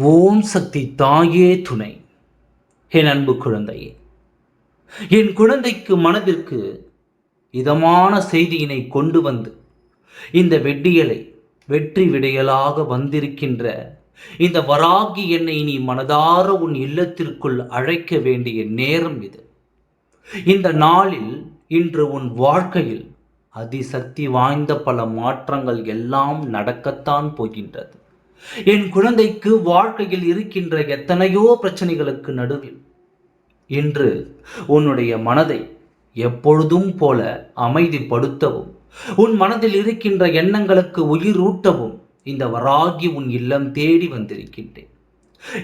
ஓம் சக்தி தாயே துணை. என் அன்பு குழந்தையே என் குழந்தைக்கு மனதிற்கு இதமான செய்தியினை கொண்டு வந்து இந்த வெட்டியலை வெற்றி விடையலாக வந்திருக்கின்ற இந்த வராகி என்னை நீ மனதார உன் இல்லத்திற்குள் அழைக்க வேண்டிய நேரம் இது. இந்த நாளில் இன்று உன் வாழ்க்கையில் அதிசக்தி வாய்ந்த பல மாற்றங்கள் எல்லாம் நடக்கத்தான் போகின்றது. என் குழந்தைக்கு வாழ்க்கையில் இருக்கின்ற எத்தனையோ பிரச்சனைகளுக்கு நடுவில் இன்று உன்னுடைய மனதை எப்பொழுதும் போல அமைதிப்படுத்தவும் உன் மனதில் இருக்கின்ற எண்ணங்களுக்கு உயிரூட்டவும் இந்த வராகி உன் இல்லம் தேடி வந்திருக்கின்றேன்.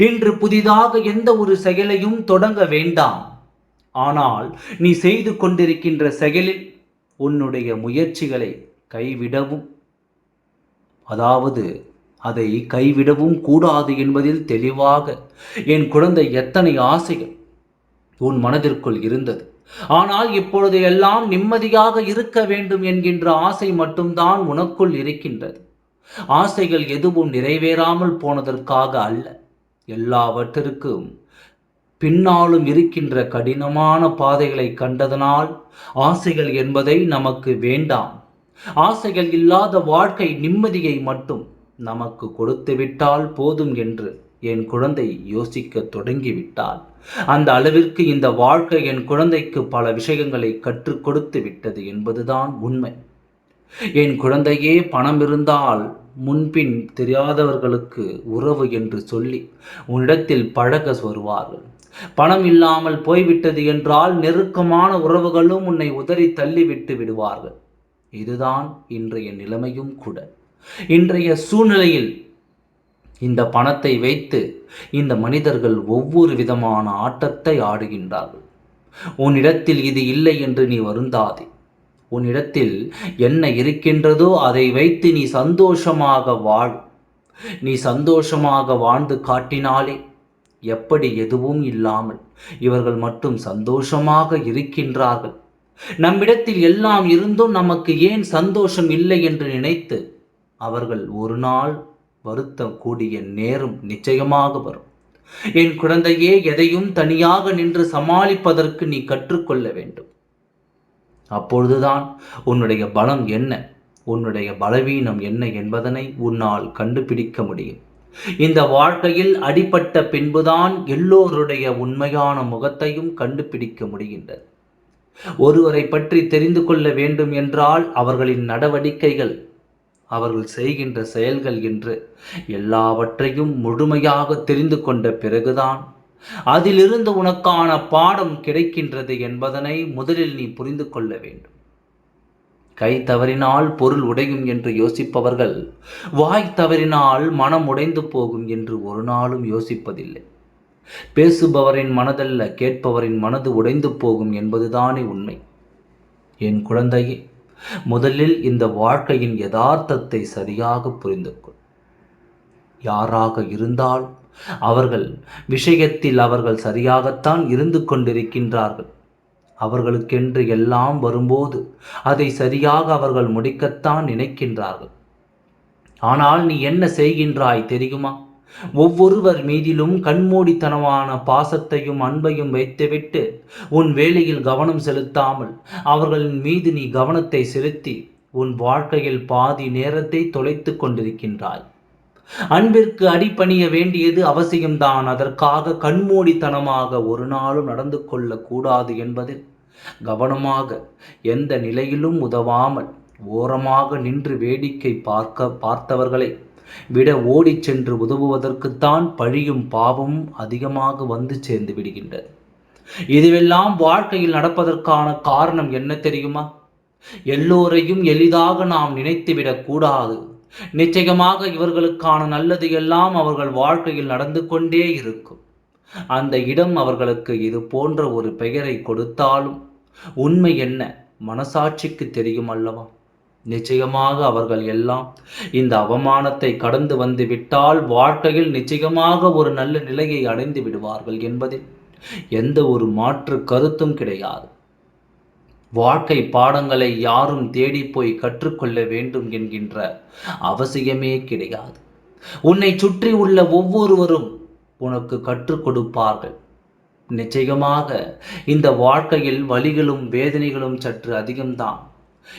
இன்று புதிதாக எந்த ஒரு செயலையும் தொடங்க வேண்டாம். ஆனால் நீ செய்து கொண்டிருக்கின்ற செயலில் உன்னுடைய முயற்சிகளை கைவிடவும். அதாவது அதை கைவிடவும் கூடாது என்பதில் தெளிவாக என் குழந்தை எத்தனை ஆசைகள் உன் மனதிற்குள் இருந்தது. ஆனால் இப்பொழுது எல்லாம் நிம்மதியாக இருக்க வேண்டும் என்கின்ற ஆசை மட்டும்தான் உனக்குள் இருக்கின்றது. ஆசைகள் எதுவும் நிறைவேறாமல் போனதற்காக அல்ல. எல்லாவற்றிற்கும் பின்னாலும் இருக்கின்ற கடினமான பாதைகளை கண்டதனால் ஆசைகள் என்பதை நமக்கு வேண்டாம். ஆசைகள் இல்லாத வாழ்க்கை நிம்மதியை மட்டும் நமக்கு கொடுத்து விட்டால் போதும் என்று என் குழந்தை யோசிக்க தொடங்கிவிட்டால் அந்த அளவிற்கு இந்த வாழ்க்கை என் குழந்தைக்கு பல விஷயங்களை கற்றுக் கொடுத்து விட்டது என்பதுதான் உண்மை. என் குழந்தையே பணம் இருந்தால் முன்பின் தெரியாதவர்களுக்கு உறவு என்று சொல்லி உன்னிடத்தில் பழக வருவார்கள் பணம் இல்லாமல் போய்விட்டது என்றால் நெருக்கமான உறவுகளும் உன்னை உதறி தள்ளிவிட்டு விடுவார்கள். இதுதான் இன்றைய நிலைமையும் கூட. இன்றைய சூழ்நிலையில் இந்த பணத்தை வைத்து இந்த மனிதர்கள் ஒவ்வொரு விதமான ஆட்டத்தை ஆடுகின்றார்கள். உன்னிடத்தில் இது இல்லை என்று நீ வருந்தாதே. உன்னிடத்தில் என்ன இருக்கின்றதோ அதை வைத்து நீ சந்தோஷமாக வாழ். நீ சந்தோஷமாக வாழ்ந்து காட்டினாலே எப்படி எதுவும் இல்லாமல் இவர்கள் மட்டும் சந்தோஷமாக இருக்கின்றார்கள். நம்மிடத்தில் எல்லாம் இருந்தும் நமக்கு ஏன் சந்தோஷம் இல்லை என்று நினைத்து அவர்கள் ஒரு நாள் வருத்தம் கூடிய நேரம் நிச்சயமாக வரும். என் குழந்தையே எதையும் தனியாக நின்று சமாளிப்பதற்கு நீ கற்றுக்கொள்ள வேண்டும். அப்பொழுதுதான் உன்னுடைய பலம் என்ன? உன்னுடைய பலவீனம் என்ன என்பதனை உன்னால் கண்டுபிடிக்க முடியும். இந்த வாழ்க்கையில் அடிப்பட்ட பின்புதான் எல்லோருடைய உண்மையான முகத்தையும் கண்டுபிடிக்க முடிகின்றது. ஒருவரை பற்றி தெரிந்து கொள்ள வேண்டும் என்றால் அவர்களின் நடவடிக்கைகள் அவர்கள் செய்கின்ற செயல்கள் என்று எல்லாவற்றையும் முழுமையாக தெரிந்து கொண்ட பிறகுதான் அதிலிருந்து உனக்கான பாடம் கிடைக்கின்றது என்பதனை முதலில் நீ புரிந்து கொள்ள வேண்டும். கை தவறினால் பொருள் உடையும் என்று யோசிப்பவர்கள் வாய் தவறினால் மனம் உடைந்து போகும் என்று ஒரு நாளும் யோசிப்பதில்லை. பேசுபவரின் மனதல்ல கேட்பவரின் மனது உடைந்து போகும் என்பதுதானே உண்மை. என் குழந்தையே முதலில் இந்த வாழ்க்கையின் யதார்த்தத்தை சரியாக புரிந்து கொள் யாராக இருந்தால் அவர்கள் விஷயத்தில் அவர்கள் சரியாகத்தான் இருந்து கொண்டிருக்கின்றார்கள். அவர்களுக்கென்று எல்லாம் வரும்போது அதை சரியாக அவர்கள் முடிக்கத்தான் நினைக்கின்றார்கள். ஆனால் நீ என்ன செய்கின்றாய் தெரியுமா? ஒவ்வொருவர் மீதிலும் கண்மூடித்தனமான பாசத்தையும் அன்பையும் வைத்துவிட்டு உன் வேலையில் கவனம் செலுத்தாமல் அவர்களின் மீது நீ கவனத்தை செலுத்தி உன் வாழ்க்கையில் பாதி நேரத்தை தொலைத்து கொண்டிருக்கின்றாய். அன்பிற்கு அடிப்பணிய வேண்டியது அவசியம்தான். அதற்காக கண்மூடித்தனமாக ஒரு நாளும் நடந்து கொள்ளக்கூடாது என்பதில் கவனமாக எந்த நிலையிலும் உதவாமல் ஓரமாக நின்று வேடிக்கை பார்க்க பார்த்தவர்களை விட ஓடிச் சென்று உதவுவதற்குத்தான் பழியும் பாவமும் அதிகமாக வந்து சேர்ந்து விடுகின்றது. இதுவெல்லாம் வாழ்க்கையில் நடப்பதற்கான காரணம் என்ன தெரியுமா? எல்லோரையும் எளிதாக நாம் நினைத்துவிடக் கூடாது. நிச்சயமாக இவர்களுக்கான நல்லது எல்லாம் அவர்கள் வாழ்க்கையில் நடந்து கொண்டே இருக்கும். அந்த இடம் அவர்களுக்கு இது போன்ற ஒரு பெயரை கொடுத்தாலும் உண்மை என்ன மனசாட்சிக்கு தெரியும் அல்லவா? நிச்சயமாக அவர்கள் எல்லாம் இந்த அவமானத்தை கடந்து வந்து விட்டால் வாழ்க்கையில் நிச்சயமாக ஒரு நல்ல நிலையை அடைந்து விடுவார்கள் என்பதில் எந்த ஒரு மாற்று கருத்தும் கிடையாது. வாழ்க்கை பாடங்களை யாரும் தேடி போய் கற்றுக்கொள்ள வேண்டும் என்கின்ற அவசியமே கிடையாது. உன்னை சுற்றி உள்ள ஒவ்வொருவரும் உனக்கு கற்றுக் கொடுப்பார்கள். நிச்சயமாக இந்த வாழ்க்கையில் வலிகளும் வேதனைகளும் சற்று அதிகம்தான்.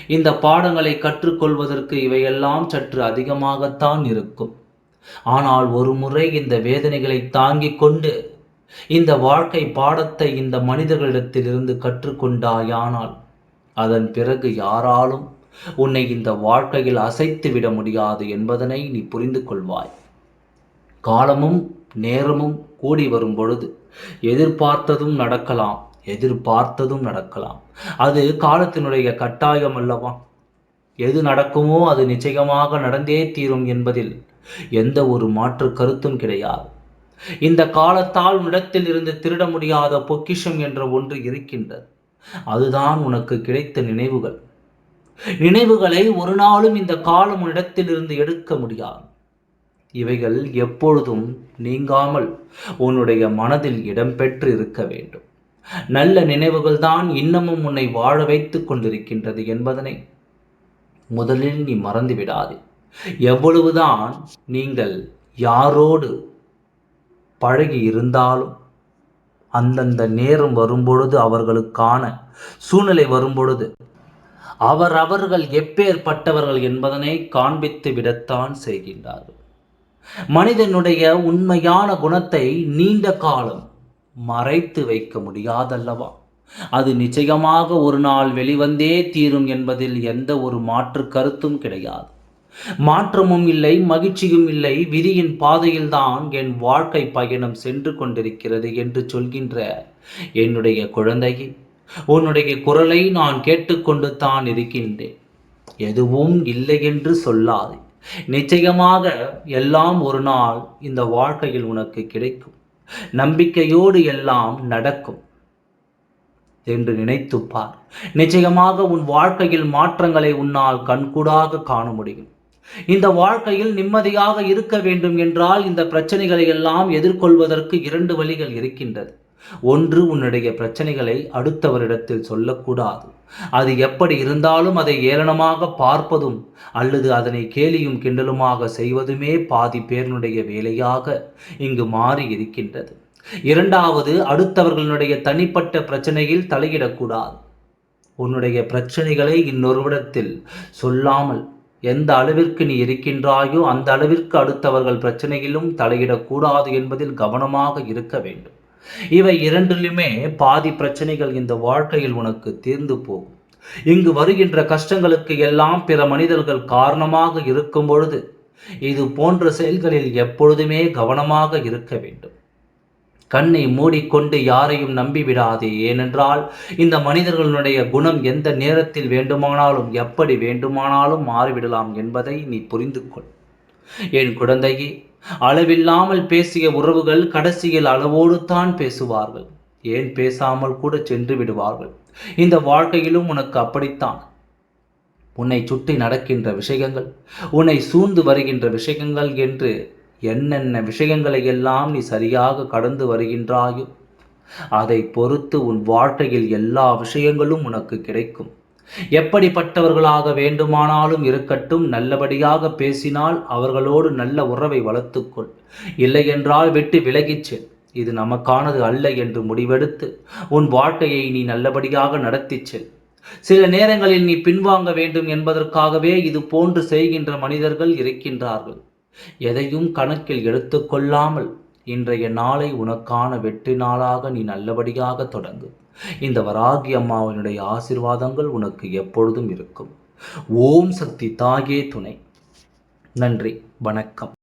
இந்த பாடங்களை கற்றுக்கொள்வதற்கு இவையெல்லாம் சற்று அதிகமாகத்தான் இருக்கும். ஆனால் ஒரு முறை இந்த வேதனைகளை தாங்கிக் கொண்டு இந்த வாழ்க்கை பாடத்தை இந்த மனிதர்களிடத்திலிருந்து கற்றுக்கொண்டாயானால் அதன் பிறகு யாராலும் உன்னை இந்த வாழ்க்கையில் அசைத்து விட முடியாது என்பதனை நீ புரிந்து கொள்வாய். காலமும் நேரமும் கூடி வரும் பொழுது எதிர்பார்த்ததும் நடக்கலாம். எதிர்பார்த்ததும் நடக்கலாம். அது காலத்தினுடைய கட்டாயம் அல்லவா? எது நடக்குமோ அது நிச்சயமாக நடந்தே தீரும் என்பதில் எந்த ஒரு மாற்று கருத்தும் கிடையாது. இந்த காலத்தால் உன்னிடத்தில் இருந்து திருட முடியாத பொக்கிஷம் என்ற ஒன்று இருக்கின்றது. அதுதான் உனக்கு கிடைத்த நினைவுகள். நினைவுகளை ஒரு நாளும் இந்த காலம் உன்னிடத்தில் இருந்து எடுக்க முடியாது. இவைகள் எப்பொழுதும் நீங்காமல் உன்னுடைய மனதில் இடம்பெற்று இருக்க வேண்டும். நல்ல நினைவுகள் தான் இன்னமும் உன்னை வாழ வைத்துக் கொண்டிருக்கின்றது என்பதனை முதலில் நீ மறந்து விடாதே. எவ்வளவுதான் நீங்கள் யாரோடு பழகி இருந்தாலும் அந்தந்த நேரம் வரும்பொழுது அவர்களுக்கான சூழ்நிலை வரும்பொழுது அவர் அவர்கள் எப்பேற்பட்டவர்கள் என்பதனை காண்பித்து விடத்தான் செய்கின்றார்கள். மனிதனுடைய உண்மையான குணத்தை நீண்ட காலம் மறைத்து வைக்க முடியாதல்லவா? அது நிச்சயமாக ஒரு நாள் வெளிவந்தே தீரும் என்பதில் எந்த ஒரு மாற்று கருத்தும் கிடையாது. மாற்றமும் இல்லை மகிழ்ச்சியும் இல்லை. விதியின் பாதையில்தான் என் வாழ்க்கை பயணம் சென்று கொண்டிருக்கிறது என்று சொல்கின்ற என்னுடைய குழந்தையை உன்னுடைய குரலை நான் கேட்டுக்கொண்டு தான் இருக்கின்றேன். எதுவும் இல்லை என்று சொல்லாது. நிச்சயமாக எல்லாம் ஒரு நாள் இந்த வாழ்க்கையில் உனக்கு கிடைக்கும். நம்பிக்கையோடு எல்லாம் நடக்கும் என்று நினைத்துப்பார் நிச்சயமாக உன் வாழ்க்கையில் மாற்றங்களை உன்னால் கண்கூடாக காண முடியும். இந்த வாழ்க்கையில் நிம்மதியாக இருக்க வேண்டும் என்றால் இந்த பிரச்சனைகளை எல்லாம் எதிர்கொள்வதற்கு இரண்டு வழிகள் இருக்கின்றது. ஒன்று உன்னுடைய பிரச்சனைகளை அடுத்தவரிடத்தில் சொல்லக்கூடாது. அது எப்படி இருந்தாலும் அதை ஏளனமாக பார்ப்பதும் அல்லது அதனை கேலியும் கிண்டலுமாக செய்வதுமே பாதி பேருனுடைய வேலையாக இங்கு மாறி இருக்கின்றது. இரண்டாவது அடுத்தவர்களுடைய தனிப்பட்ட பிரச்சனையில் தலையிடக்கூடாது. உன்னுடைய பிரச்சனைகளை இன்னொருவிடத்தில் சொல்லாமல் எந்த அளவிற்கு நீ இருக்கின்றாயோ அந்த அளவிற்கு அடுத்தவர்கள் பிரச்சனையிலும் தலையிடக்கூடாது என்பதில் கவனமாக இருக்க வேண்டும். இவை இரண்டிலுமே பாதி பிரச்சனைகள் இந்த வாழ்க்கையில் உனக்கு தீர்ந்து போகும். இங்கு வருகின்ற கஷ்டங்களுக்கு எல்லாம் பிற மனிதர்கள் காரணமாக இருக்கும் பொழுது இது போன்ற செயல்களில் எப்பொழுதுமே கவனமாக இருக்க வேண்டும். கண்ணை மூடிக்கொண்டு யாரையும் நம்பிவிடாதே. ஏனென்றால் இந்த மனிதர்களுடைய குணம் எந்த நேரத்தில் வேண்டுமானாலும் எப்படி வேண்டுமானாலும் மாறிவிடலாம் என்பதை நீ புரிந்து கொள் என் குழந்தையே அளவில்லாமல் பேசிய உறவுகள் கடைசியில் அளவோடு தான் பேசுவார்கள். ஏன் பேசாமல் கூட சென்று விடுவார்கள்? இந்த வாழ்க்கையிலும் உனக்கு அப்படித்தான். உன்னை சுற்றி நடக்கின்ற விஷயங்கள் உன்னை சூழ்ந்து வருகின்ற விஷயங்கள் என்று என்னென்ன விஷயங்களை எல்லாம் நீ சரியாக கடந்து வருகின்றாயோ அதை பொறுத்து உன் வாழ்க்கையில் எல்லா விஷயங்களும் உனக்கு கிடைக்கும். எப்படிப்பட்டவர்களாக வேண்டுமானாலும் இருக்கட்டும் நல்லபடியாக பேசினால் அவர்களோடு நல்ல உறவை வளர்த்துக்கொள். இல்லையென்றால் விட்டு விலகிச் இது நமக்கானது அல்ல என்று முடிவெடுத்து உன் வாழ்க்கையை நீ நல்லபடியாக நடத்திச் செல். சில நேரங்களில் நீ பின்வாங்க வேண்டும் என்பதற்காகவே இது போன்று செய்கின்ற மனிதர்கள் இருக்கின்றார்கள். எதையும் கணக்கில் எடுத்துக்கொள்ளாமல் இன்றைய நாளை உனக்கான வெற்றி நாளாக நீ நல்லபடியாக தொடங்கு. இந்த வராகி அம்மாவினுடைய ஆசிர்வாதங்கள் உனக்கு எப்பொழுதும் இருக்கும். ஓம் சக்தி தாயே துணை. நன்றி வணக்கம்.